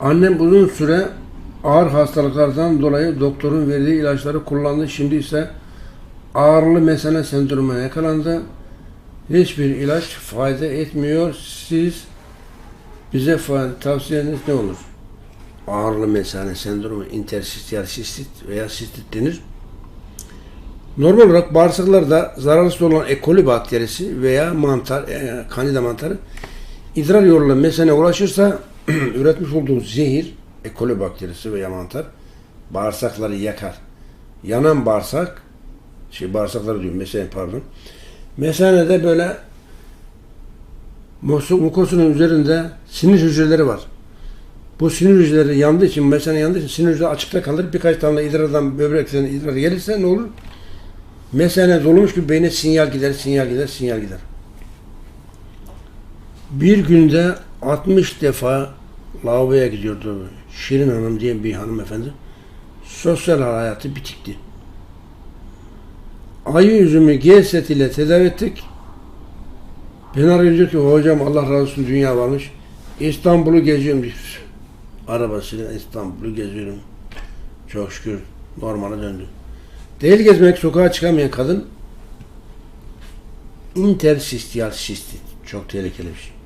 Annem uzun süre ağır hastalıklardan dolayı doktorun verdiği ilaçları kullandı. Şimdi ise ağırlı mesane sendromuna yakalandı. Hiçbir ilaç fayda etmiyor. Siz bize fa- tavsiyeniz ne olur? Ağırlı mesane sendromu, interstitial sistit veya sistit denir. Normal olarak bağırsaklarda zararsız olan E. coli bakterisi veya mantar, e, kanida mantarı idrar yoluyla mesene ulaşırsa üretmiş olduğu zehir, E. coli bakterisi veya mantar bağırsakları yakar. Yanan bağırsak, şey bağırsakları diyorum, mesene pardon. Mesanede böyle mukosunun üzerinde sinir hücreleri var. Bu sinir hücreleri yandığı için, mesane yandığı için sinir hücreleri açıkta kalır. Birkaç tane idrardan, böbrekten idrar gelirse ne olur? Mesane dolmuş gibi beyne sinyal gider, sinyal gider, sinyal gider. Bir günde 60 defa lavaboya gidiyordu Şirin Hanım diye bir hanımefendi. Sosyal hayatı bitikti. Ayı üzümü G setiyle tedavi ettik. Ben arıyor ki hocam Allah razı olsun dünya varmış. İstanbul'u geziyorum diyor. Arabasıyla İstanbul'u geziyorum. Çok şükür normale döndü. Değil gezmek, sokağa çıkamayan kadın interstitial sistit. Çok tehlikeli bir şey.